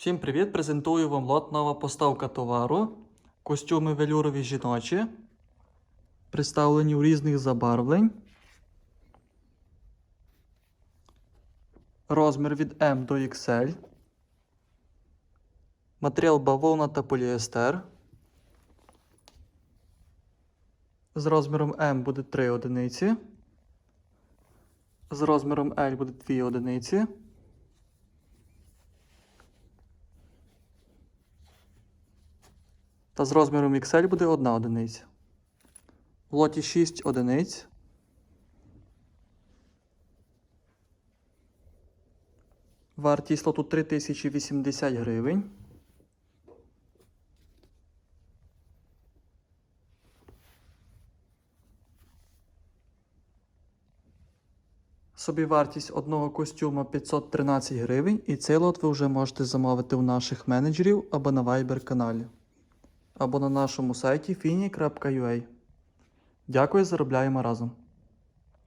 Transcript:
Всім привіт! Презентую вам лот нова поставка товару. Костюми велюрові жіночі. Представлені у різних забарвлень. Розмір від M до XL. Матеріал бавовна та поліестер. З розміром М буде 3 одиниці. З розміром L буде 2 одиниці. Та з розміром XL буде одна одиниця. В лоті 6 одиниць. Вартість лоту 3080 гривень. Собівартість одного костюма 513 гривень, і цей лот ви вже можете замовити у наших менеджерів або на Viber каналі, або на нашому сайті fini.ua. Дякую, заробляємо разом.